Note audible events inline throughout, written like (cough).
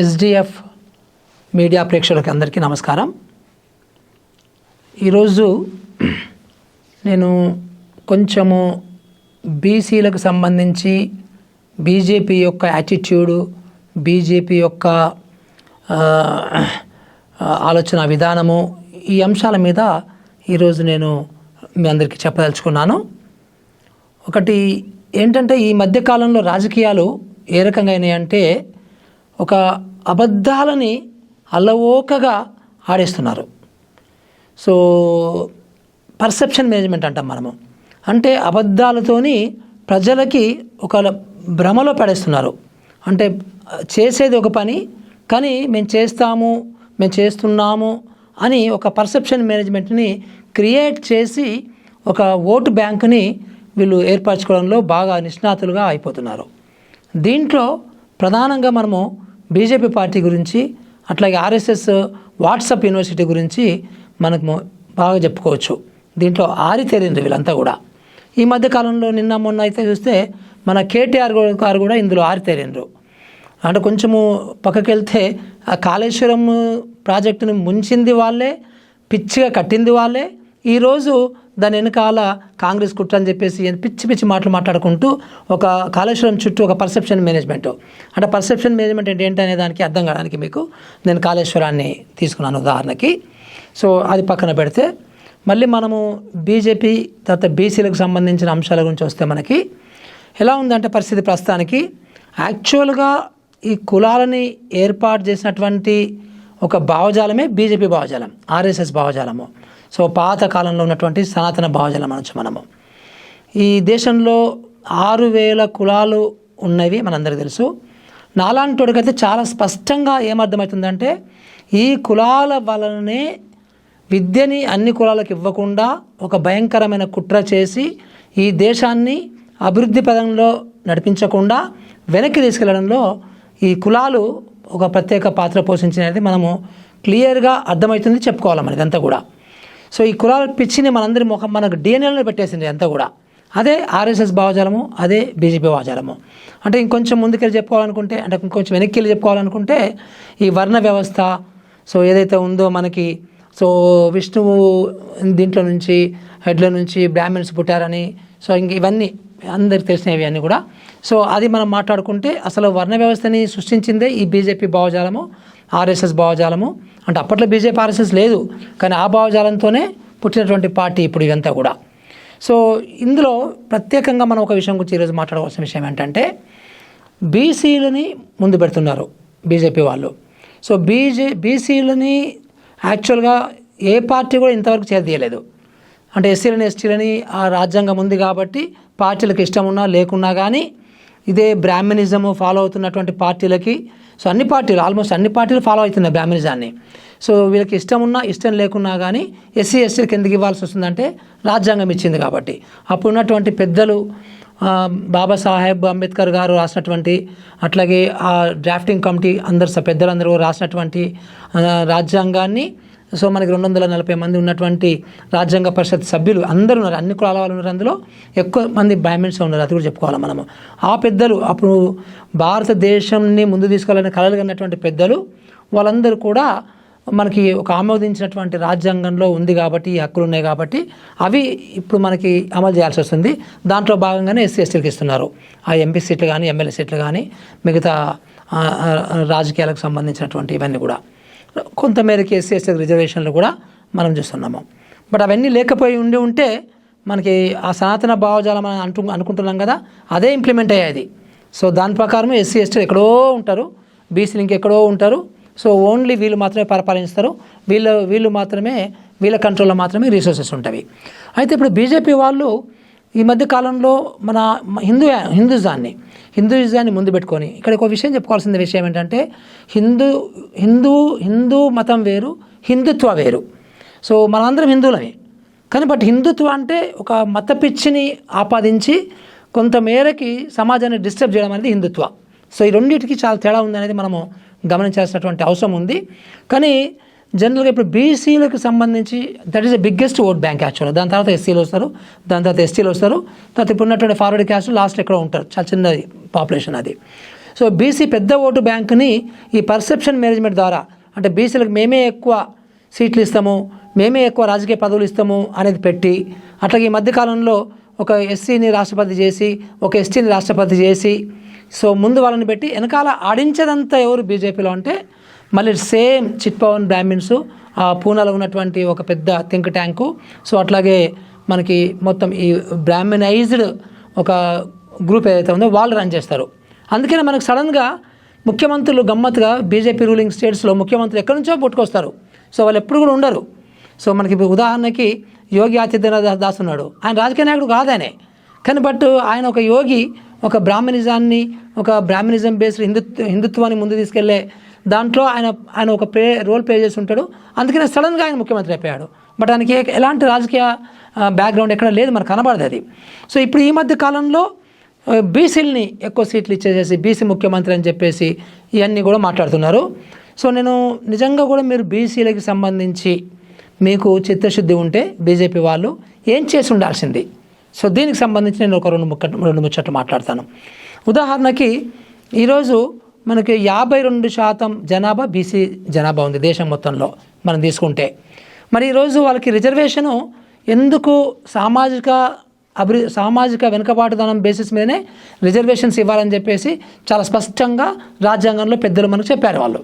SDF media ప్రేక్షకులకి అందరికీ నమస్కారం. ఈరోజు నేను కొంచెము బీసీలకు సంబంధించి బీజేపీ యొక్క యాటిట్యూడు బీజేపీ యొక్క ఆలోచన విధానము ఈ అంశాల మీద ఈరోజు నేను మీ అందరికీ చెప్పదలుచుకున్నాను. ఒకటి ఏంటంటే ఈ మధ్యకాలంలో రాజకీయాలు ఏ రకంగా అయినాయంటే ఒక అబద్ధాలని అలవోకగా ఆడేస్తున్నారు. సో పర్సెప్షన్ మేనేజ్మెంట్ అంటాం మనము. అంటే అబద్ధాలతోని ప్రజలకి ఒక భ్రమలో పడేస్తున్నారు. అంటే చేసేది ఒక పని కానీ మేము చేస్తాము మేము చేస్తున్నాము అని ఒక పర్సెప్షన్ మేనేజ్మెంట్ని క్రియేట్ చేసి ఒక ఓటు బ్యాంకుని వీళ్ళు ఏర్పరచుకోవడంలో బాగా నిష్ణాతులుగా అయిపోతున్నారు. దీంట్లో ప్రధానంగా మనము బీజేపీ పార్టీ గురించి అట్లాగే ఆర్ఎస్ఎస్ వాట్సాప్ యూనివర్సిటీ గురించి మనకు బాగా చెప్పుకోవచ్చు. దీంట్లో ఆరితేరిండ్రు వీళ్ళంతా కూడా. ఈ మధ్య కాలంలో నిన్న మొన్న అయితే చూస్తే మన కేటీఆర్ గారు కూడా ఇందులో ఆరితేరిండ్రు. అంటే కొంచెము పక్కకి వెళ్తే ఆ కాళేశ్వరం ప్రాజెక్టును ముంచింది వాళ్ళే పిచ్చిగా కట్టింది వాళ్ళే ఈరోజు దాని వెనకాల కాంగ్రెస్ కుట్ర అని చెప్పేసి పిచ్చి పిచ్చి మాటలు మాట్లాడుకుంటూ ఒక కాళేశ్వరం చుట్టూ ఒక పర్సెప్షన్ మేనేజ్మెంట్. అంటే పర్సెప్షన్ మేనేజ్మెంట్ అంటే ఏంటి అనే దానికి అర్థం కావడానికి మీకు నేను కాళేశ్వరాన్ని తీసుకున్నాను ఉదాహరణకి. సో అది పక్కన పెడితే మళ్ళీ మనము బీజేపీ తర్వాత బీసీలకు సంబంధించిన అంశాల గురించి వస్తే మనకి ఎలా ఉందంటే పరిస్థితి ప్రస్తుతానికి యాక్చువల్గా ఈ కులాలని ఏర్పాటు చేసినటువంటి ఒక భావజాలమే బీజేపీ భావజాలం ఆర్ఎస్ఎస్ భావజాలము. సో పాత కాలంలో ఉన్నటువంటి సనాతన భావజాలం అనొచ్చు మనము. ఈ దేశంలో ఆరు వేల కులాలు ఉన్నవి మనందరికీ తెలుసు. నాలాంటి వాడికైతే చాలా స్పష్టంగా ఏమర్థమవుతుందంటే ఈ కులాల వలననే విద్యని అన్ని కులాలకు ఇవ్వకుండా ఒక భయంకరమైన కుట్ర చేసి ఈ దేశాన్ని అభివృద్ధి పదంలో నడిపించకుండా వెనక్కి తీసుకెళ్ళడంలో ఈ కులాలు ఒక ప్రత్యేక పాత్ర పోషించినది మనము క్లియర్గా అర్థమవుతుంది చెప్పుకోవాలి మనకంతా కూడా. సో ఈ కులాల పిచ్చిని మనందరి ముఖం మనకు డిఎన్ఏలో పెట్టేసింది అంతా కూడా. అదే ఆర్ఎస్ఎస్ భావజాలము అదే బీజేపీ భావజాలము. అంటే ఇంకొంచెం ముందుకెళ్ళి చెప్పుకోవాలనుకుంటే అంటే ఇంకొంచెం వెనక్కి వెళ్ళి చెప్పుకోవాలనుకుంటే ఈ వర్ణ వ్యవస్థ సో ఏదైతే ఉందో మనకి సో విష్ణువు దీంట్లో నుంచి హెడ్లో నుంచి బ్రాహ్మిన్స్ పుట్టారని సో ఇంక ఇవన్నీ అందరికి తెలిసినవి అన్నీ కూడా. సో అది మనం మాట్లాడుకుంటే అసలు వర్ణ వ్యవస్థని సృష్టించిందే ఈ బీజేపీ భావజాలము. ఆర్ఎస్ఎస్ భావజాలము. అంటే అప్పట్లో బీజేపీ ఆర్ఎస్ఎస్ లేదు. కానీ ఆ భావజాలంతోనే పుట్టినటువంటి పార్టీ ఇప్పుడు ఇదంతా కూడా. సో ఇందులో ప్రత్యేకంగా మనం ఒక విషయం గురించి ఈరోజు మాట్లాడవలసిన విషయం ఏంటంటే బీసీలని ముందు పెడుతున్నారు బీజేపీ వాళ్ళు. సో బీజే బీసీలని యాక్చువల్గా ఏ పార్టీ కూడా ఇంతవరకు చేరదీయలేదు అంటే ఎస్సీలని ఎస్టీలని ఆ రాజ్యాంగం ఉంది కాబట్టి పార్టీలకు ఇష్టం ఉన్నా లేకున్నా కానీ ఇదే బ్రాహ్మణిజము ఫాలో అవుతున్నటువంటి పార్టీలకి సో అన్ని పార్టీలు ఆల్మోస్ట్ అన్ని పార్టీలు ఫాలో అవుతున్నాయి బ్రాహ్మణిజాన్ని సో వీళ్ళకి ఇష్టం ఉన్నా ఇష్టం లేకున్నా కానీ ఎస్సీ ఎస్సీలకు ఎందుకు ఇవ్వాల్సి వస్తుందంటే రాజ్యాంగం ఇచ్చింది కాబట్టి. అప్పుడు ఉన్నటువంటి పెద్దలు బాబాసాహెబ్ అంబేద్కర్ గారు రాసినటువంటి అట్లాగే ఆ డ్రాఫ్టింగ్ కమిటీ అందరు స- పెద్దలందరూ రాసినటువంటి రాజ్యాంగాన్ని సో మనకి రెండు వందల నలభై మంది ఉన్నటువంటి రాజ్యాంగ పరిషత్ సభ్యులు అందరూ ఉన్నారు. అన్ని కులాల వాళ్ళు ఉన్నారు అందులో. ఎక్కువ మంది బ్రాహ్మిన్స్ ఉన్నారు. అది కూడా చెప్పుకోవాలి మనము. ఆ పెద్దలు అప్పుడు భారతదేశంని ముందు తీసుకోవాలని కలలు కన్నటువంటి పెద్దలు వాళ్ళందరూ కూడా మనకి ఒక ఆమోదించినటువంటి రాజ్యాంగంలో ఉంది కాబట్టి ఈ హక్కులు ఉన్నాయి కాబట్టి అవి ఇప్పుడు మనకి అమలు చేయాల్సి వస్తుంది. దాంట్లో భాగంగానే ఎస్సీ ఎస్టీలకు ఇస్తున్నారు. ఆ ఎంపీ సీట్లు కానీ ఎమ్మెల్యే సీట్లు కానీ మిగతా రాజకీయాలకు సంబంధించినటువంటి ఇవన్నీ కూడా. కొంతమేరకి ఎస్సీ ఎస్టీ రిజర్వేషన్లు కూడా మనం చూస్తున్నాము. బట్ అవన్నీ లేకపోయి ఉండి ఉంటే మనకి ఆ సనాతన భావజాలం అని అంటు అనుకుంటున్నాం కదా అదే ఇంప్లిమెంట్ అయ్యేది. సో దాని ప్రకారం ఎస్సీ ఎస్టీ ఎక్కడో ఉంటారు బీసీలు ఇంకెక్కడో ఉంటారు. సో ఓన్లీ వీళ్ళు మాత్రమే పరిపాలిస్తారు. వీళ్ళు వీళ్ళు మాత్రమే వీళ్ళ కంట్రోల్లో మాత్రమే రీసోర్సెస్ ఉంటాయి. అయితే ఇప్పుడు బీజేపీ వాళ్ళు ఈ మధ్య కాలంలో మన హిందూ హిందూజాన్ని హిందూయిజాన్ని ముందు పెట్టుకొని ఇక్కడ ఒక విషయం చెప్పుకోవాల్సిన విషయం ఏంటంటే హిందూ హిందూ హిందూ మతం వేరు హిందుత్వ వేరు. సో మనందరం హిందువులమే. కానీ బట్ హిందుత్వం అంటే ఒక మత పిచ్చిని ఆపాదించి కొంత మేరకి సమాజాన్ని డిస్టర్బ్ చేయడం అనేది హిందుత్వ. సో ఈ రెండింటికి చాలా తేడా ఉందనేది మనము గమనించాల్సినటువంటి అవసరం ఉంది. కానీ జనరల్గా ఇప్పుడు బీసీలకు సంబంధించి that is the biggest vote bank యాక్చువల్గా దాని తర్వాత ఎస్సీలు వస్తారు దాని తర్వాత ఎస్టీలు వస్తారు తర్వాత ఇప్పుడు ఉన్నటువంటి ఫార్వర్డ్ క్యాస్ట్ లాస్ట్ ఎక్కడ ఉంటారు చాలా చిన్నది పాపులేషన్ అది. సో బీసీ పెద్ద ఓటు బ్యాంకుని ఈ పర్సెప్షన్ మేనేజ్మెంట్ ద్వారా అంటే బీసీలకు మేమే ఎక్కువ సీట్లు ఇస్తాము మేమే ఎక్కువ రాజకీయ పదవులు ఇస్తాము అనేది పెట్టి అట్లాగే ఈ మధ్యకాలంలో ఒక ఎస్సీని రాష్ట్రపతి చేసి ఒక ఎస్టీని రాష్ట్రపతి చేసి సో ముందు వాళ్ళని పెట్టి వెనకాల ఆడించేదంతా ఎవరు బీజేపీలో అంటే మళ్ళీ సేమ్ చిట్ పవన్ బ్రాహ్మిన్స్ ఆ పూనాలో ఉన్నటువంటి ఒక పెద్ద థింక్ ట్యాంకు. సో అట్లాగే మనకి మొత్తం ఈ బ్రాహ్మినైజ్డ్ ఒక గ్రూప్ ఏదైతే ఉందో వాళ్ళు రన్ చేస్తారు. అందుకనే మనకు సడన్గా ముఖ్యమంత్రులు గమ్మత్తుగా బీజేపీ రూలింగ్ స్టేట్స్లో ముఖ్యమంత్రులు ఎక్కడి నుంచో పుట్టుకొస్తారు. సో వాళ్ళు ఎప్పుడు కూడా ఉండరు. సో మనకి ఇప్పుడు ఉదాహరణకి యోగి ఆదిత్యనాథ్ దాస్ ఉన్నాడు. ఆయన రాజకీయ నాయకుడు కాదానే. కానీ బట్ ఆయన ఒక యోగి ఒక బ్రాహ్మణిజాన్ని ఒక బ్రాహ్మణిజం బేస్డ్ హిందుత్వ హిందుత్వాన్ని ముందు తీసుకెళ్ళే దాంట్లో ఆయన ఆయన ఒక ప్లే రోల్ ప్లే చేసి ఉంటాడు అందుకనే సడన్గా ఆయన ముఖ్యమంత్రి అయిపోయాడు. బట్ ఆయనకి ఎలాంటి రాజకీయ బ్యాక్గ్రౌండ్ ఎక్కడ లేదు మనకు కనబడదు అది. సో ఇప్పుడు ఈ మధ్య కాలంలో బీసీలని ఎక్కువ సీట్లు ఇచ్చేసేసి బీసీ ముఖ్యమంత్రి అని చెప్పేసి ఇవన్నీ కూడా మాట్లాడుతున్నారు. సో నేను నిజంగా కూడా మీరు బీసీలకి సంబంధించి మీకు చిత్తశుద్ధి ఉంటే బీజేపీ వాళ్ళు ఏం చేసి ఉండాల్సింది? సో దీనికి సంబంధించి నేను ఒక రెండు ముక్క రెండు ముచ్చట్లు మాట్లాడతాను. ఉదాహరణకి ఈరోజు మనకి యాభై రెండు శాతం జనాభా బీసీ జనాభా ఉంది దేశం మొత్తంలో మనం తీసుకుంటే. మరి ఈరోజు వాళ్ళకి రిజర్వేషను ఎందుకు సామాజిక అభివృ సామాజిక వెనుకబాటుదనం బేసిస్ మీదనే రిజర్వేషన్స్ ఇవ్వాలని చెప్పేసి చాలా స్పష్టంగా రాజ్యాంగంలో పెద్దలు మనకు చెప్పారు వాళ్ళు.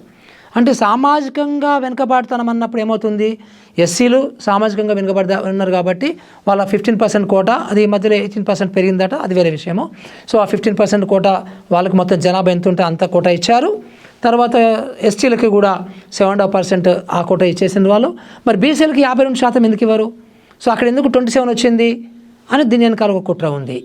అంటే సామాజికంగా వెనుకబాటుతనం అన్నప్పుడు ఏమవుతుంది? ఎస్సీలు సామాజికంగా వెనుకబడి ఉన్నారు కాబట్టి వాళ్ళ ఫిఫ్టీన్ పర్సెంట్ కోట అది ఈ మధ్యలో ఎయిటీన్ పర్సెంట్ పెరిగిందట అది వేరే విషయము. సో ఆ ఫిఫ్టీన్ పర్సెంట్ కోట వాళ్ళకి మొత్తం జనాభా ఎంత ఉంటే అంత కోట ఇచ్చారు. తర్వాత ఎస్టీలకి కూడా సెవెన్ అండ్ హాఫ్ పర్సెంట్ ఆ కోట ఇచ్చేసిన వాళ్ళు. మరి బీసీలకి యాభై రెండు శాతం ఎందుకు ఇవ్వరు? సో అక్కడ ఎందుకు ట్వంటీ సెవెన్ వచ్చింది? అని దీని వెనకాల ఒక కుట్ర ఉంది.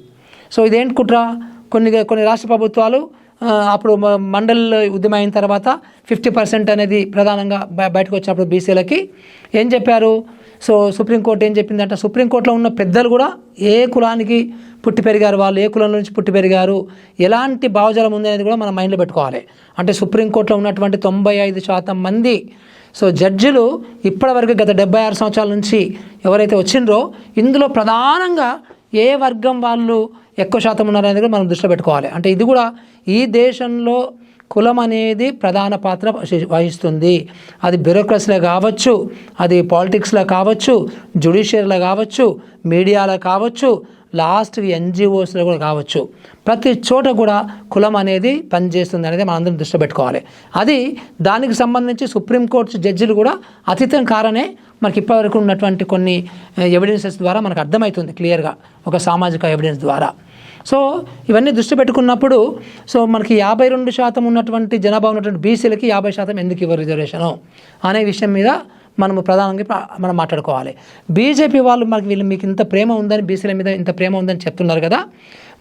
సో ఇదేంటి కుట్ర? కొన్ని కొన్ని రాష్ట్ర ప్రభుత్వాలు అప్పుడు మ- మండల్ ఉద్యమం అయిన తర్వాత ఫిఫ్టీ పర్సెంట్ అనేది ప్రధానంగా బయ- బయటకు వచ్చినప్పుడు బీసీలకి. ఏం చెప్పారు? సో సుప్రీంకోర్టు ఏం చెప్పిందంటే సుప్రీంకోర్టులో ఉన్న పెద్దలు కూడా ఏ కులానికి పుట్టి పెరిగారు వాళ్ళు ఏ కులం నుంచి పుట్టి పెరిగారు ఎలాంటి భావజాలం ఉంది అనేది కూడా మనం మైండ్లో పెట్టుకోవాలి. అంటే సుప్రీంకోర్టులో ఉన్నటువంటి తొంభై ఐదు శాతం మంది సో జడ్జిలు ఇప్పటివరకు గత డెబ్బై ఆరు సంవత్సరాల నుంచి ఎవరైతే వచ్చిండ్రో ఇందులో ప్రధానంగా ఏ వర్గం వాళ్ళు ఎక్కువ శాతం ఉన్నారనేది కూడా మనం దృష్టిలో పెట్టుకోవాలి. అంటే ఇది కూడా ఈ దేశంలో కులం అనేది ప్రధాన పాత్ర వహి- వహిస్తుంది. అది బ్యూరోక్రసీలో కావచ్చు అది పాలిటిక్స్లో కావచ్చు జ్యుడిషియర్లో కావచ్చు మీడియాలో కావచ్చు లాస్ట్ ఎన్జిఓస్లో కూడా కావచ్చు. ప్రతి చోట కూడా కులం అనేది పనిచేస్తుంది అనేది మనం అందరం దృష్టిలో పెట్టుకోవాలి. అది దానికి సంబంధించి సుప్రీంకోర్టు జడ్జిలు కూడా అతీతం కారనే మనకి ఇప్పటివరకు ఉన్నటువంటి కొన్ని eh, ఎవిడెన్సెస్ ద్వారా మనకు అర్థమవుతుంది క్లియర్గా. ఒక సామాజిక ఎవిడెన్స్ ద్వారా. సో ఇవన్నీ దృష్టి పెట్టుకున్నప్పుడు సో మనకి యాభై రెండు శాతం ఉన్నటువంటి జనాభా ఉన్నటువంటి బీసీలకి యాభై శాతం ఎందుకు ఇవ్వరు రిజర్వేషను అనే విషయం మీద మనము ప్రధానంగా మనం మాట్లాడుకోవాలి. బీజేపీ వాళ్ళు మనకి వీళ్ళు మీకు ఇంత ప్రేమ ఉందని బీసీల మీద ఇంత ప్రేమ ఉందని చెప్తున్నారు కదా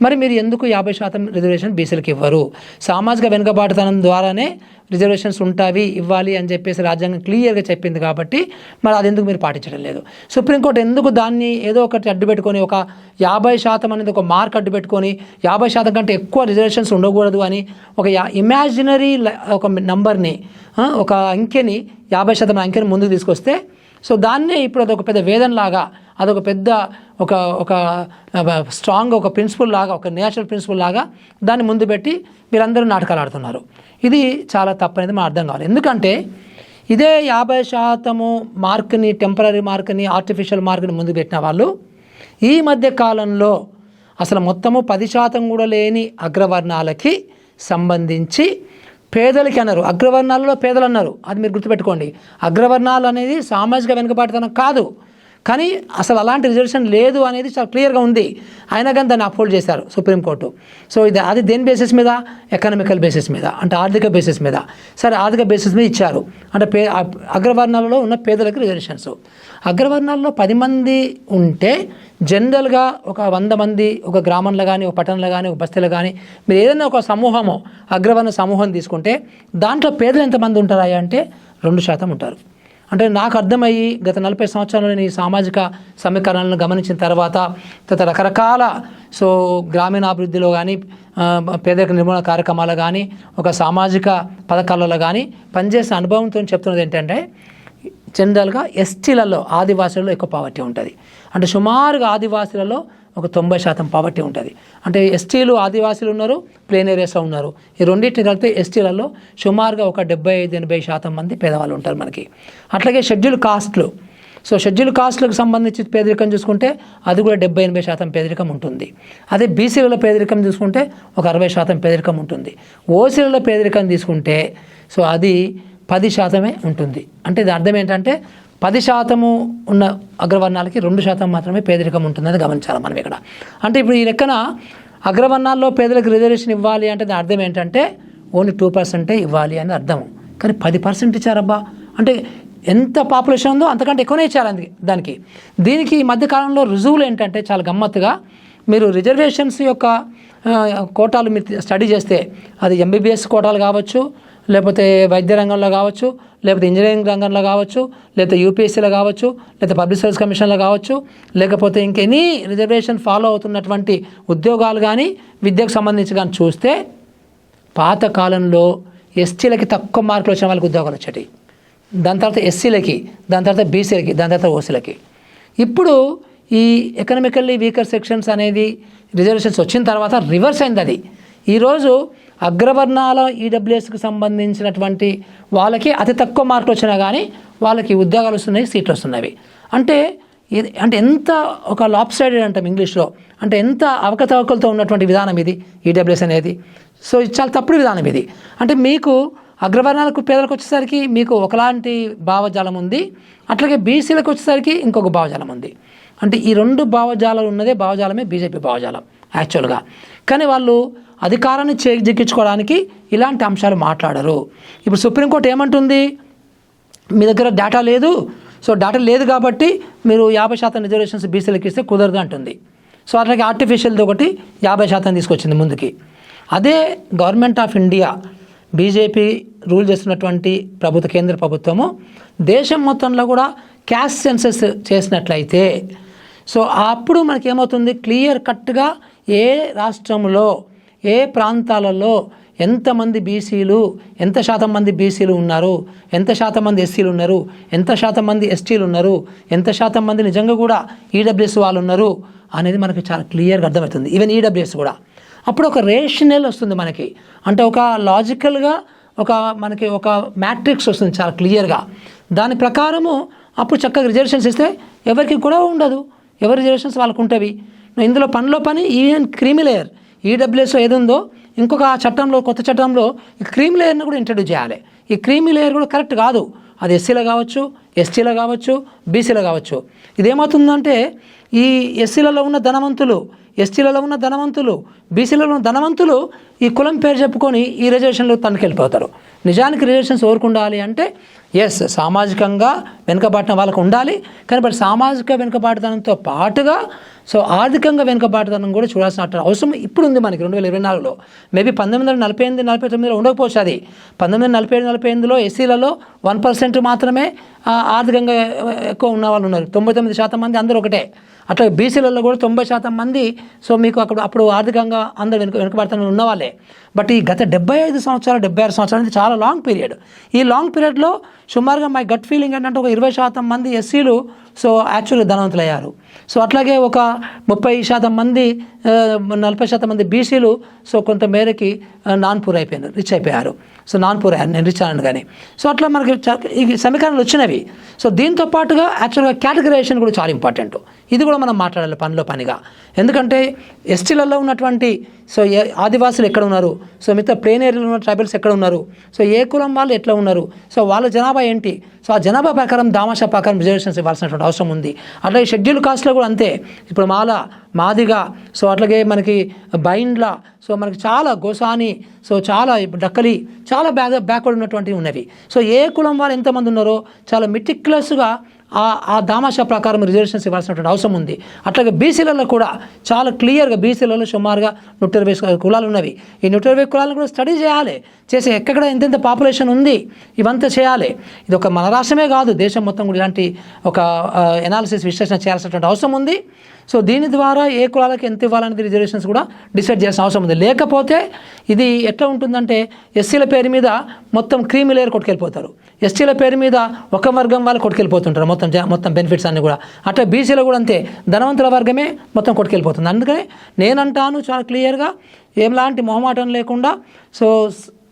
మరి మీరు ఎందుకు యాభై శాతం రిజర్వేషన్ బీసీలకు ఇవ్వరు? సామాజిక వెనుకబాటుతనం ద్వారానే రిజర్వేషన్స్ ఉంటావి ఇవ్వాలి అని చెప్పేసి రాజ్యాంగం క్లియర్గా చెప్పింది కాబట్టి మరి అది ఎందుకు మీరు పాటించడం లేదు? సుప్రీంకోర్టు ఎందుకు దాన్ని ఏదో ఒకటి అడ్డు పెట్టుకొని ఒక యాభై శాతం అనేది ఒక మార్క్ అడ్డు పెట్టుకొని యాభై శాతం కంటే ఎక్కువ రిజర్వేషన్స్ ఉండకూడదు అని ఒక ఇమాజినరీ ఒక నంబర్ని ఒక అంకెని యాభై శాతం అంకెని ముందుకు తీసుకొస్తే సో దాన్నే ఇప్పుడు అదొక పెద్ద వేదనలాగా అదొక పెద్ద ఒక ఒక స్ట్రాంగ్ ఒక ప్రిన్సిపల్ లాగా ఒక నేషనల్ ప్రిన్సిపల్ లాగా దాన్ని ముందు పెట్టి మీరందరూ నాటకాలు ఆడుతున్నారు. ఇది చాలా తప్పనేది మనం అర్థం కావాలి. ఎందుకంటే ఇదే యాభై శాతము మార్క్ని టెంపరీ మార్క్ని ఆర్టిఫిషియల్ మార్క్ని ముందు పెట్టిన వాళ్ళు ఈ మధ్య కాలంలో అసలు మొత్తము పది శాతం కూడా లేని అగ్రవర్ణాలకి సంబంధించి పేదలకి అన్నారు. అగ్రవర్ణాలలో పేదలు అన్నారు. అది మీరు గుర్తుపెట్టుకోండి. అగ్రవర్ణాలు అనేది సామాజిక వెనుకబాటుతనం కాదు. కానీ అసలు అలాంటి రిజర్వేషన్ లేదు అనేది చాలా క్లియర్గా ఉంది. అయినా కానీ దాన్ని అప్హోల్డ్ చేశారు సుప్రీంకోర్టు సో ఇది అది దేని బేసిస్ మీద? ఎకనామికల్ బేసిస్ మీద అంటే ఆర్థిక బేసిస్ మీద. సరే ఆర్థిక బేసిస్ మీద ఇచ్చారు. అంటే పే అగ్రవర్ణాలలో ఉన్న పేదలకు రిజర్వేషన్స్ అగ్రవర్ణాల్లో పది మంది ఉంటే జనరల్గా ఒక వంద మంది ఒక గ్రామంలో కానీ ఒక పట్టణంలో కానీ ఒక బస్తీలో కానీ మీరు ఏదైనా ఒక సమూహము అగ్రవర్ణ సమూహం తీసుకుంటే దాంట్లో పేదలు ఎంతమంది ఉంటారా అంటే రెండు శాతం ఉంటారు. అంటే నాకు అర్థమయ్యి గత నలభై సంవత్సరాలు నేను ఈ సామాజిక సమీకరణలను గమనించిన తర్వాత తర్వాత రకరకాల సో గ్రామీణాభివృద్ధిలో కానీ పేదరిక నిర్మూలన కార్యక్రమాలు కానీ ఒక సామాజిక పథకాలలో కానీ పనిచేసే అనుభవంతో చెప్తున్నది ఏంటంటే జనరల్గా ఎస్టీలలో ఆదివాసులలో ఎక్కువ పావర్టీ ఉంటుంది. అంటే సుమారుగా ఆదివాసులలో ఒక తొంభై శాతం పావర్టీ ఉంటుంది. అంటే ఎస్టీలు ఆదివాసీలు ఉన్నారు ప్లేన్ ఏరియాస్లో ఉన్నారు. ఈ రెండింటిని కలిపితే ఎస్టీలలో సుమారుగా ఒక డెబ్బై ఐదు ఎనభై శాతం మంది పేదవాళ్ళు ఉంటారు మనకి. అట్లాగే షెడ్యూల్ కాస్ట్లు సో షెడ్యూల్ కాస్ట్లకు సంబంధించి పేదరికం చూసుకుంటే అది కూడా డెబ్బై ఎనభై శాతం పేదరికం ఉంటుంది. అదే బీసీలలో పేదరికం చూసుకుంటే ఒక అరవై శాతం పేదరికం ఉంటుంది. ఓసీలలో పేదరికం తీసుకుంటే సో అది పది శాతమే ఉంటుంది. అంటే ఇది అర్థం ఏంటంటే పది శాతము ఉన్న అగ్రవర్ణాలకి రెండు శాతం మాత్రమే పేదరికం ఉంటుందని గమనించాలి మనం ఇక్కడ. అంటే ఇప్పుడు ఈ లెక్కన అగ్రవర్ణాల్లో పేదలకు రిజర్వేషన్ ఇవ్వాలి అంటే దాని అర్థం ఏంటంటే ఓన్లీ టూ పర్సెంటే ఇవ్వాలి అని అర్థం. కానీ పది పర్సెంట్ ఇచ్చారబ్బా. అంటే ఎంత పాపులేషన్ ఉందో అంతకంటే ఎక్కువనే ఇచ్చారు అందుకే దానికి. దీనికి ఈ మధ్యకాలంలో రుజువులు ఏంటంటే చాలా గమ్మత్తుగా మీరు రిజర్వేషన్స్ యొక్క కోటాలు మీరు స్టడీ చేస్తే అది ఎంబీబీఎస్ కోటాలు కావచ్చు లేకపోతే వైద్య రంగంలో కావచ్చు లేకపోతే ఇంజనీరింగ్ రంగంలో కావచ్చు లేకపోతే యూపీఎస్సీలో కావచ్చు లేకపోతే పబ్లిక్ సర్వీస్ కమిషన్లో కావచ్చు లేకపోతే ఇంకెనీ రిజర్వేషన్ ఫాలో అవుతున్నటువంటి ఉద్యోగాలు కానీ విద్యకు సంబంధించి కానీ చూస్తే పాత కాలంలో ఎస్టీలకి తక్కువ మార్కులు వచ్చిన వాళ్ళకి ఉద్యోగాలు వచ్చేటి దాని తర్వాత ఎస్సీలకి దాని తర్వాత బీసీలకి దాని తర్వాత ఓసీలకి. ఇప్పుడు ఈ ఎకనామికల్లీ వీకర్ సెక్షన్స్ అనేది రిజర్వేషన్స్ వచ్చిన తర్వాత రివర్స్ అయింది అది. ఈరోజు అగ్రవర్ణాల ఈడబ్ల్యూఎస్కి సంబంధించినటువంటి వాళ్ళకి అతి తక్కువ మార్కులు వచ్చినా కానీ వాళ్ళకి ఉద్యోగాలు వస్తున్నాయి సీట్లు వస్తున్నవి అంటే ఇది అంటే ఎంత ఒక లాప్ సైడెడ్ అంటాం ఇంగ్లీష్లో. అంటే ఎంత అవకతవకలతో ఉన్నటువంటి విధానం ఇది ఈడబ్ల్యూఎస్ అనేది. సో ఇది చాలా తప్పుడు విధానం ఇది. అంటే మీకు అగ్రవర్ణాలకు పేదలకు వచ్చేసరికి మీకు ఒకలాంటి భావజాలం ఉంది. అట్లాగే బీసీలకు వచ్చేసరికి ఇంకొక భావజాలం ఉంది. అంటే ఈ రెండు భావజాలాలు ఉన్నదే భావజాలమే బీజేపీ భావజాలం యాక్చువల్గా. కానీ వాళ్ళు అధికారాన్ని చేజిక్కించుకోవడానికి ఇలాంటి అంశాలు మాట్లాడరు. ఇప్పుడు సుప్రీంకోర్టు ఏమంటుంది? మీ దగ్గర డేటా లేదు. సో డేటా లేదు కాబట్టి మీరు యాభై శాతం రిజర్వేషన్స్ బీసీలకు ఇస్తే కుదరదు అంటుంది. సో అట్లాగే ఆర్టిఫిషియల్ది ఒకటి యాభై శాతం తీసుకొచ్చింది ముందుకి. అదే government of India BJP rule చేస్తున్నటువంటి ప్రభుత్వ కేంద్ర ప్రభుత్వము దేశం మొత్తంలో కూడా క్యాస్ట్ సెన్సెస్ చేసినట్లయితే. సో అప్పుడు మనకి ఏమవుతుంది క్లియర్ కట్గా ఏ రాష్ట్రంలో ఏ ప్రాంతాలలో ఎంతమంది బీసీలు ఎంత శాతం మంది బీసీలు ఉన్నారు ఎంత శాతం మంది ఎస్సీలు ఉన్నారు ఎంత శాతం మంది ఎస్టీలు ఉన్నారు ఎంత శాతం మంది నిజంగా కూడా ఈడబ్ల్యూఎస్ వాళ్ళు ఉన్నారు అనేది మనకి చాలా క్లియర్గా అర్థమవుతుంది. ఈవెన్ ఈడబ్ల్యూఎస్ కూడా. అప్పుడు ఒక రేషనల్ వస్తుంది మనకి. అంటే ఒక లాజికల్గా ఒక మనకి ఒక మ్యాట్రిక్స్ వస్తుంది చాలా క్లియర్గా. దాని ప్రకారము అప్పుడు చక్కగా రిజర్వేషన్స్ ఇస్తే ఎవరికి కూడా ఉండదు. ఎవరి రిజర్వేషన్స్ వాళ్ళకు ఉంటవి ఇందులో పనిలో పని ఈవెన్ క్రీమీ లేయర్ ఈడబ్ల్యూఎస్ ఏదుందో ఉందో ఇంకొక ఆ చట్టంలో కొత్త చట్టంలో ఈ క్రీమ్ లేయర్ని కూడా ఇంట్రడ్యూస్ చేయాలి. ఈ క్రీమీ లేయర్ కూడా కరెక్ట్ కాదు. అది ఎస్సీలో కావచ్చు ఎస్టీలో కావచ్చు బీసీలో కావచ్చు. ఇదేమవుతుందంటే ఈ ఎస్సీలలో ఉన్న ధనవంతులు ఎస్టీలలో ఉన్న ధనవంతులు బీసీలలో ఉన్న ధనవంతులు ఈ కులం పేరు చెప్పుకొని ఈ రిజర్వేషన్లు తనకెళ్ళిపోతారు నిజానికి రిజర్వేషన్స్ ఎవరికి ఉండాలి అంటే ఎస్ సామాజికంగా వెనుకబాటిన వాళ్ళకు ఉండాలి. కానీ బట్ సామాజిక వెనుకబాటుతనంతో పాటుగా సో ఆర్థికంగా వెనుకబాటుతనం కూడా చూడాల్సిన అవసరం ఇప్పుడు ఉంది మనకి రెండు వేల ఇరవై నాలుగులో. మేబీ పంతొమ్మిది వందల నలభై ఎనిమిది నలభై తొమ్మిదిలో ఉండకపోవచ్చు అది. పంతొమ్మిది వందల నలభై ఏడు నలభై ఎనిమిదిలో ఎస్సీలలో వన్ పర్సెంట్ మాత్రమే ఆర్థికంగా ఎక్కువ ఉన్న వాళ్ళు ఉన్నారు. తొంభై తొమ్మిది శాతం మంది అందరూ ఒకటే. అట్లా బీసీలలో కూడా తొంభై శాతం మంది సో మీకు అక్కడ అప్పుడు ఆర్థికంగా అందరు వెనుక వెనుకబడతాను ఉన్నవాళ్ళే బట్ ఈ గత డెబ్బై ఐదు సంవత్సరాలు డెబ్బై ఆరు సంవత్సరాలు అనేది చాలా లాంగ్ పీరియడ్ ఈ లాంగ్ పీరియడ్లో సుమారుగా మై గట్ ఫీలింగ్ ఏంటంటే ఒక ఇరవై శాతం మంది ఎస్సీలు సో యాక్చువల్గా ధనవంతులయ్యారు. సో అట్లాగే ఒక ముప్పై శాతం మంది నలభై శాతం మంది బీసీలు సో కొంత మేరకి నాన్ పూర్ అయిపోయారు రిచ్ అయిపోయారు. సో నాన్ పూర్ అయ్యారు నేను రిచ్ అన్నాను కానీ. సో అట్లా మనకి ఈ సమీకరణలు వచ్చినవి. సో దీంతో పాటుగా యాక్చువల్గా కేటగరైజేషన్ కూడా చాలా ఇంపార్టెంట్. ఇది కూడా మనం మాట్లాడాలి పనిలో పనిగా. ఎందుకంటే ఎస్టీలలో ఉన్నటువంటి సో ఏ ఆదివాసులు ఎక్కడ ఉన్నారు? సో మిగతా ప్లేన్ ఏరియాలో ఉన్న ట్రైబల్స్ ఎక్కడ ఉన్నారు? సో ఏ కులం వాళ్ళు ఎట్లా ఉన్నారు? సో వాళ్ళ జనాభా ఏంటి? సో ఆ జనాభా ప్రకారం దామాషా ప్రకారం రిజర్వేషన్స్ ఇవ్వాల్సినటువంటి అవసరం ఉంది. అట్లాగే షెడ్యూల్ కాస్ట్లో కూడా అంతే. ఇప్పుడు మాల మాదిగా సో అట్లాగే మనకి బైండ్ల సో మనకి చాలా గోసాని సో చాలా ఇప్పుడు డక్కలి చాలా బ్యాక్ బ్యాక్వర్డ్ ఉన్నటువంటివి ఉన్నవి. సో ఏ కులం వాళ్ళు ఎంతమంది ఉన్నారో చాలా మిటిక్యులస్గా ఆ ఆ దామాషా ప్రకారం రిజర్వేషన్స్ ఇవ్వాల్సినటువంటి అవసరం ఉంది. అట్లాగే బీసీలలో కూడా చాలా క్లియర్గా బీసీలలో సుమారుగా నూట ఇరవై కులాలు ఉన్నవి. ఈ నూట ఇరవై కులాలను కూడా స్టడీ చేయాలి. చేసి ఎక్కడ ఎంతెంత పాపులేషన్ ఉంది ఇవంతా చేయాలి. ఇది ఒక మన రాష్ట్రమే కాదు దేశం మొత్తం కూడా ఇలాంటి ఒక ఎనాలిసిస్ విశ్లేషణ చేయాల్సినటువంటి అవసరం ఉంది. సో దీని ద్వారా ఏ కులాలకు ఎంత ఇవ్వాలనేది రిజర్వేషన్స్ కూడా డిసైడ్ చేసిన అవసరం ఉంది. లేకపోతే ఇది ఎట్లా ఉంటుందంటే ఎస్సీల పేరు మీద మొత్తం క్రీమీ లేయర్ కొట్టుకెళ్ళిపోతారు. ఎస్టీల పేరు మీద ఒక వర్గం వాళ్ళు కొట్టుకెళ్ళిపోతుంటారు మొత్తం జా- మొత్తం బెనిఫిట్స్ అన్నీ కూడా. అట్లా బీసీలో కూడా అంతే. ధనవంతుల వర్గమే మొత్తం కొట్టుకెళ్ళిపోతుంది. అందుకనే నేనంటాను చాలా క్లియర్గా ఏంలాంటి మొహమాటం లేకుండా సో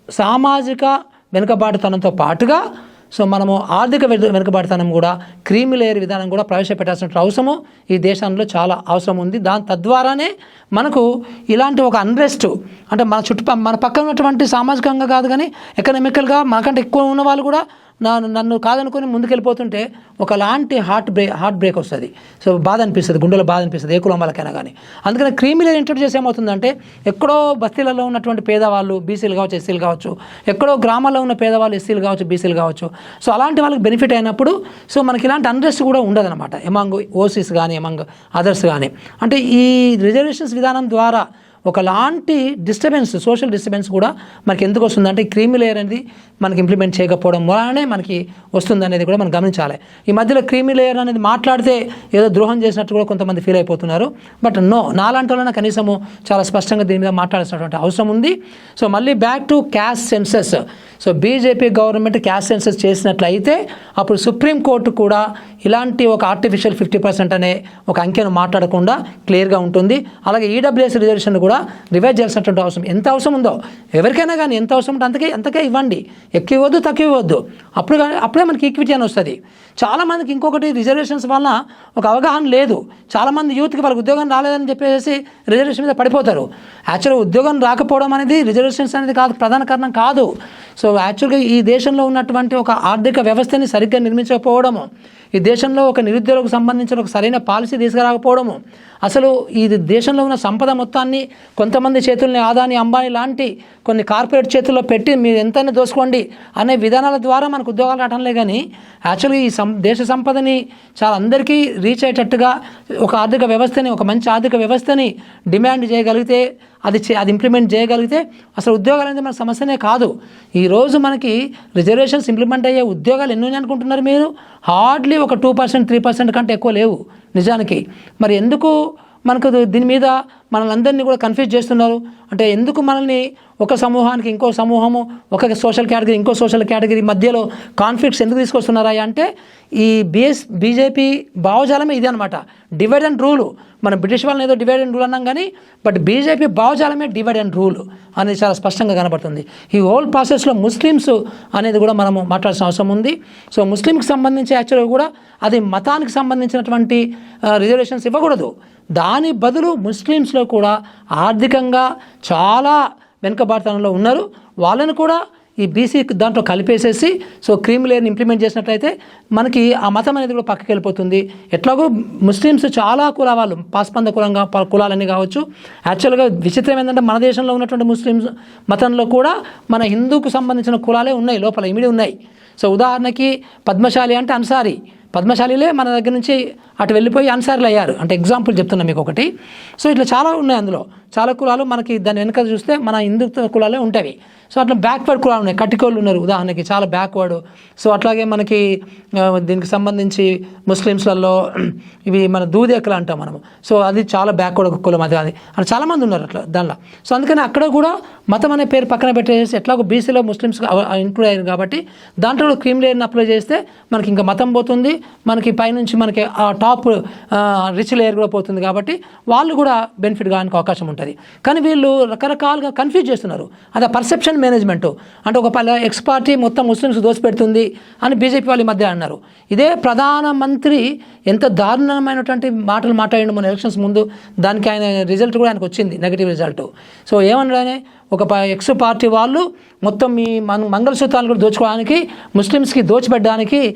సామాజిక వెనుకబాటుతనంతో పాటుగా సో మనము ఆర్థిక వెనుకబడితనం కూడా క్రీమి లేయర్ విధానం కూడా ప్రవేశపెట్టాల్సిన అవసరము ఈ దేశంలో చాలా అవసరం ఉంది. దాని తద్వారానే మనకు ఇలాంటి ఒక అన్రెస్ట్ అంటే మన చుట్టుపక్క మన పక్కన ఉన్నటువంటి సామాజికంగా కాదు కానీ ఎకనామికల్గా మనకంటే ఎక్కువ ఉన్న వాళ్ళు కూడా నన్ను నన్ను కాదనుకొని ముందుకెళ్ళిపోతుంటే ఒకలాంటి హార్ట్ బ్రేక్ హార్ట్ బ్రేక్ వస్తుంది. సో బాధ అనిపిస్తుంది గుండెలో బాధ అనిపిస్తుంది ఏ కులంబాలకైనా కానీ అందుకని క్రీమీలో ఇంట్రొడ్యూస్ చేసి ఏమవుతుందంటే ఎక్కడో బస్తీలలో ఉన్నటువంటి పేదవాళ్ళు బీసీలు కావచ్చు ఎస్సీలు కావచ్చు ఎక్కడో గ్రామాల్లో ఉన్న పేదవాళ్ళు ఎస్సీలు కావచ్చు బీసీలు కావచ్చు సో అలాంటి వాళ్ళకి బెనిఫిట్ అయినప్పుడు సో మనకి ఇలాంటి అన్రెస్ట్ కూడా ఉండదన్నమాట. ఎమంగ్ ఓసీస్ కానీ ఎమంగ్ అదర్స్ కానీ అంటే ఈ రిజర్వేషన్స్ విధానం ద్వారా ఒకలాంటి డిస్టర్బెన్స్ సోషల్ డిస్టర్బెన్స్ కూడా మనకి ఎందుకు వస్తుందంటే క్రీమీ లేయర్ అనేది మనకి ఇంప్లిమెంట్ చేయకపోవడం వలనే మనకి వస్తుంది అనేది కూడా మనం గమనించాలి. ఈ మధ్యలో క్రీమీ లేయర్ అనేది మాట్లాడితే ఏదో ద్రోహం చేసినట్టు కూడా కొంతమంది ఫీల్ అయిపోతున్నారు. బట్ నో నాలాంటి వాళ్ళని కనీసము చాలా స్పష్టంగా దీని మీద మాట్లాడాల్సినటువంటి అవసరం ఉంది. సో మళ్ళీ back to caste census so BJP government caste census చేసినట్లయితే అప్పుడు సుప్రీంకోర్టు కూడా ఇలాంటి ఒక ఆర్టిఫిషియల్ ఫిఫ్టీ పర్సెంట్ అనే ఒక అంకెను మాట్లాడకుండా క్లియర్గా ఉంటుంది. అలాగే ఈడబ్ల్యూఎస్ రిజర్వేషన్ కూడా రివైజ్ చేయాల్సినటువంటి అవసరం. ఎంత అవసరం ఉందో ఎవరికైనా కానీ ఎంత అవసరం ఉంటే అంతకే అంతకే ఇవ్వండి. ఎక్కువ ఇవ్వద్దు తక్కువ ఇవ్వద్దు. అప్పుడు కానీ అప్పుడే మనకి ఈక్విటీ అని వస్తుంది. చాలామందికి ఇంకొకటి రిజర్వేషన్స్ వలన ఒక అవగాహన లేదు. చాలామంది యూత్కి వాళ్ళకి ఉద్యోగం రాలేదని చెప్పేసి రిజర్వేషన్ మీద పడిపోతారు. యాక్చువల్గా ఉద్యోగం రాకపోవడం అనేది రిజర్వేషన్స్ అనేది కాదు ప్రధాన కారణం కాదు. సో యాక్చువల్గా ఈ దేశంలో ఉన్నటువంటి ఒక ఆర్థిక వ్యవస్థని సరిగ్గా నిర్మించకపోవడము ఈ దేశంలో ఒక నిరుద్యోగకు సంబంధించిన ఒక సరైన పాలసీ తీసుకురాకపోవడము అసలు ఈ దేశంలో ఉన్న సంపద మొత్తాన్ని కొంతమంది చేతుల్ని ఆదాని అంబానీ లాంటి కొన్ని కార్పొరేట్ చేతుల్లో పెట్టి మీరు ఎంతైనా దోసుకోండి అనే విధానాల ద్వారా మనకు ఉద్యోగాలు రావడంలే కానీ యాక్చువల్గా ఈ సం దేశ సంపదని చాలా అందరికీ రీచ్ అయ్యేటట్టుగా ఒక ఆర్థిక వ్యవస్థని ఒక మంచి ఆర్థిక వ్యవస్థని డిమాండ్ చేయగలిగితే అది చే- అది ఇంప్లిమెంట్ చేయగలిగితే అసలు ఉద్యోగాలు అనేది మన సమస్యనే కాదు. ఈ ఈరోజు మనకి రిజర్వేషన్స్ ఇంప్లిమెంట్ అయ్యే ఉద్యోగాలు ఎన్ని ఉన్నాయి అనుకుంటున్నారు మీరు? హార్డ్లీ ఒక టూ పర్సెంట్ త్రీ పర్సెంట్ కంటే ఎక్కువ లేవు నిజానికి. మరి ఎందుకు మనకు దీని మీద మనల్ని అందరినీ కూడా కన్ఫ్యూజ్ చేస్తున్నారు. అంటే ఎందుకు మనల్ని ఒక సమూహానికి ఇంకో సమూహము ఒక సోషల్ కేటగిరీ ఇంకో సోషల్ కేటగిరీ మధ్యలో కాన్ఫ్లిక్ట్స్ ఎందుకు తీసుకొస్తున్నారా అంటే ఈ బిఎస్ బీజేపీ భావజాలమే ఇదే అనమాట డివైడ్ అండ్ రూల్ మనం బ్రిటిష్ వాళ్ళని ఏదో డివైడ్ అండ్ రూల్ అన్నాం కానీ బట్ బీజేపీ భావజాలమే డివైడ్ అండ్ రూల్ అనేది చాలా స్పష్టంగా కనబడుతుంది. ఈ హోల్ ప్రాసెస్లో ముస్లిమ్స్ అనేది కూడా మనము మాట్లాడాల్సిన అవసరం ఉంది. సో ముస్లింకి సంబంధించి యాక్చువల్గా కూడా అది మతానికి సంబంధించినటువంటి uh, రిజర్వేషన్స్ ఇవ్వకూడదు. దాని బదులు ముస్లిమ్స్లో కూడా ఆర్థికంగా చాలా వెనుకబాటుతనంలో ఉన్నారు. వాళ్ళని కూడా ఈ బీసీ దాంట్లో కలిపేసేసి సో క్రీమ్ లేయర్ని ఇంప్లిమెంట్ చేసినట్లయితే మనకి ఆ మతం అనేది కూడా పక్కకి వెళ్ళిపోతుంది. ఎట్లాగో ముస్లిమ్స్ చాలా కుల వాళ్ళు పాస్పంద కులంగా ప- కావచ్చు. యాక్చువల్గా విచిత్రం ఏంటంటే మన దేశంలో ఉన్నటువంటి ముస్లిమ్స్ మతంలో కూడా మన హిందూకు సంబంధించిన కులాలే ఉన్నాయి లోపల ఇమిడి ఉన్నాయి. సో ఉదాహరణకి పద్మశాలి అంటే అన్సారీ. పద్మశాలిలే మన దగ్గర నుంచి అటు వెళ్ళిపోయి అన్సార్లు అయ్యారు. అంటే ఎగ్జాంపుల్ చెప్తున్నా మీకు ఒకటి. సో ఇట్లా చాలా ఉన్నాయి అందులో. చాలా కులాలు మనకి దాని వెనక చూస్తే మన హిందుత్వ కులాలే ఉంటాయి సో అట్లా బ్యాక్వర్డ్ కులాలు ఉన్నాయి. కటికోళ్ళు ఉన్నారు. ఉదాహరణకి చాలా బ్యాక్వర్డ్ సో అట్లాగే మనకి దీనికి సంబంధించి ముస్లిమ్స్లలో (clears throat) ఇవి మన దూదేకలు అంటాం మనము. సో అది చాలా బ్యాక్వర్డ్ కులం. అది అది అని చాలామంది ఉన్నారు అట్లా దానిలో. సో అందుకని అక్కడ కూడా మతం అనే పేరు పక్కన పెట్టేసి ఎట్లాగో బీసీలో ముస్లిమ్స్ ఇంక్లూడ్ అయ్యారు కాబట్టి దాంట్లో క్రీమ్ లేయర్ని అప్లై చేస్తే మనకి ఇంకా మతం పోతుంది. మనకి పైనుంచి మనకి ఆ టాప్ రిచ్ లేయర్ కూడా పోతుంది కాబట్టి వాళ్ళు కూడా బెనిఫిట్ కావడానికి అవకాశం ఉంటుంది. కానీ వీళ్ళు రకరకాలుగా కన్ఫ్యూజ్ చేస్తున్నారు. అదే పర్సెప్షన్ మేనేజ్మెంట్ అంటే ఒక పల్లె ఎక్స్ పార్టీ మొత్తం ముస్లిమ్స్ దోసిపెడుతుంది అని బీజేపీ వాళ్ళ మధ్య అన్నారు. ఇదే ప్రధానమంత్రి ఎంత దారుణమైనటువంటి మాటలు మాట్లాడిండు మన ఎలక్షన్స్ ముందు. దానికి ఆయన రిజల్ట్ కూడా ఆయనకు వచ్చింది నెగిటివ్ రిజల్ట్ సో ఏమన్నాడనే ఒక ప- ఎక్స్ పార్టీ వాళ్ళు మొత్తం ఈ మన మంగళసూత్రాలు కూడా దోచుకోవడానికి ముస్లిమ్స్కి దోచిపెట్టడానికి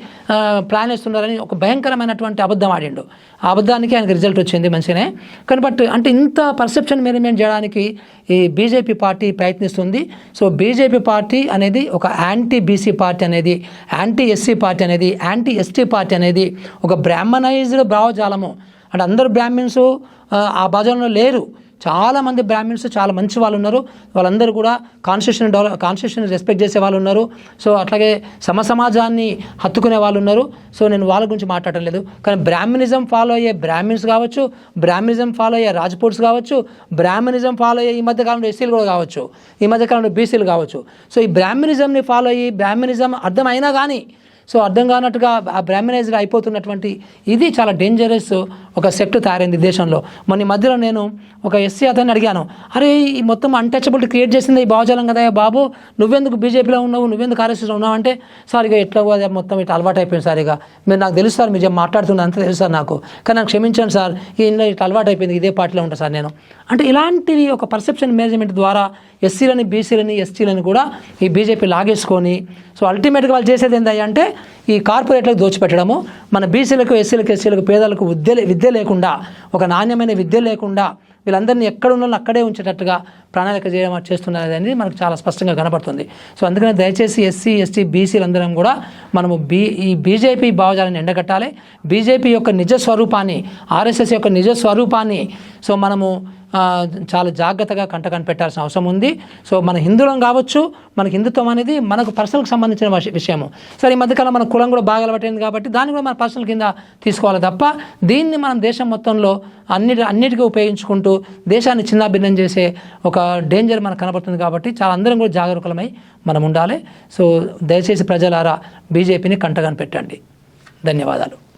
ప్లాన్ వేస్తున్నారని ఒక భయంకరమైనటువంటి అబద్ధం ఆడిండు. ఆ అబద్ధానికి ఆయనకు రిజల్ట్ వచ్చింది మంచిగానే. కానీ బట్ అంటే ఇంత పర్సెప్షన్ మేనేజ్మెంట్ చేయడానికి ఈ బీజేపీ పార్టీ ప్రయత్నిస్తుంది. సో బీజేపీ పార్టీ అనేది ఒక యాంటీ బీసీ పార్టీ అనేది యాంటీ ఎస్సీ పార్టీ అనేది యాంటీ ఎస్టీ పార్టీ అనేది ఒక బ్రాహ్మణైజ్డ్ భావజాలము. అంటే అందరు బ్రాహ్మిన్స్ ఆ భజనలో లేరు. చాలామంది బ్రాహ్మిన్స్ చాలా మంచి వాళ్ళు ఉన్నారు. వాళ్ళందరూ కూడా కాన్స్టిట్యూషన్ డెవలప్ కాన్స్టిట్యూషన్ రెస్పెక్ట్ చేసే వాళ్ళు ఉన్నారు. సో అట్లాగే సమ సమాజాన్ని హత్తుకునే వాళ్ళు ఉన్నారు. సో నేను వాళ్ళ గురించి మాట్లాడటం లేదు. కానీ బ్రాహ్మణిజం ఫాలో అయ్యే బ్రాహ్మిన్స్ కావచ్చు బ్రాహ్మణిజం ఫాలో అయ్యే రాజ్పూట్స్ కావచ్చు బ్రాహ్మణిజం ఫాలో అయ్యే ఈ మధ్యకాలంలో ఎస్సీలు కూడా కావచ్చు ఈ మధ్యకాలంలో బీసీలు కావచ్చు. సో ఈ బ్రాహ్మణిజంని ఫాలో అయ్యి బ్రాహ్మణిజం అర్థమైనా కానీ సో అర్థం కానట్టుగా ఆ బ్రాహ్మణైజ్డ్ అయిపోతున్నటువంటి ఇది చాలా డేంజరస్ ఒక సెక్ట్ తయారైంది దేశంలో. మొన్న మధ్యలో నేను ఒక ఎస్సీ అతన్ని అడిగాను అరే ఈ మొత్తం అన్టచబిలిటీ క్రియేట్ చేసింది ఈ భావజాలం కదా బాబు నువ్వెందుకు బీజేపీలో ఉన్నావు నువ్వెందుకు ఆర్ఎస్ఎస్లో ఉన్నావు? అంటే సార్ ఇక ఎట్లా పోదా మొత్తం ఇట్లా అలవాటు అయిపోయింది సార్ ఇక మీరు నాకు తెలుసు సార్ మీరు మాట్లాడుతున్నా అంత తెలుసు సార్ నాకు. కానీ నాకు క్షమించండి సార్ ఈ ఇట్లా అలవాటు అయిపోయింది ఇదే పార్టీలో ఉంటా సార్ నేను. అంటే ఇలాంటివి ఒక పర్సెప్షన్ మేనేజ్మెంట్ ద్వారా ఎస్సీలని బీసీలని ఎస్టీలని కూడా ఈ బీజేపీ లాగేసుకొని సో అల్టిమేట్గా వాళ్ళు చేసేది ఏంటంటే ఈ కార్పొరేట్లకు దోచిపెట్టడము. మన బీసీలకు ఎస్సీలకు ఎస్సీలకు పేదలకు విద్య విద్య లేకుండా ఒక నాణ్యమైన విద్య లేకుండా వీళ్ళందరినీ ఎక్కడ ఉన్న అక్కడే ఉంచేటట్టుగా ప్రణాళిక చేయడం చేస్తున్నది అనేది మనకు చాలా స్పష్టంగా కనపడుతుంది. సో అందుకనే దయచేసి ఎస్సీ ఎస్టీ బీసీలందరం కూడా మనము బీ ఈ బీజేపీ భావజాలను ఎండగట్టాలి. బీజేపీ యొక్క నిజ స్వరూపాన్ని ఆర్ఎస్ఎస్ యొక్క నిజ స్వరూపాన్ని సో మనము చాలా జాగ్రత్తగా కంట కనిపెట్టాల్సిన అవసరం ఉంది. సో మన హిందువులం కావచ్చు మన హిందుత్వం అనేది మనకు పర్సనల్కి సంబంధించిన విషయము. సరే ఈ మధ్యకాలం మన కులం కూడా బాగా అలవాటైంది కాబట్టి దాన్ని కూడా మన పర్సనల్ కింద తీసుకోవాలి తప్ప దీన్ని మనం దేశం మొత్తంలో అన్నిటి అన్నిటికీ ఉపయోగించుకుంటూ దేశాన్ని చిన్నాభిన్నం చేసే ఒక డేంజర్ మనకు కనబడుతుంది కాబట్టి చాలా అందరం కూడా జాగరూకులమై మనం ఉండాలి. సో దయచేసి ప్రజలారా బీజేపీని కంట కనిపెట్టండి ధన్యవాదాలు.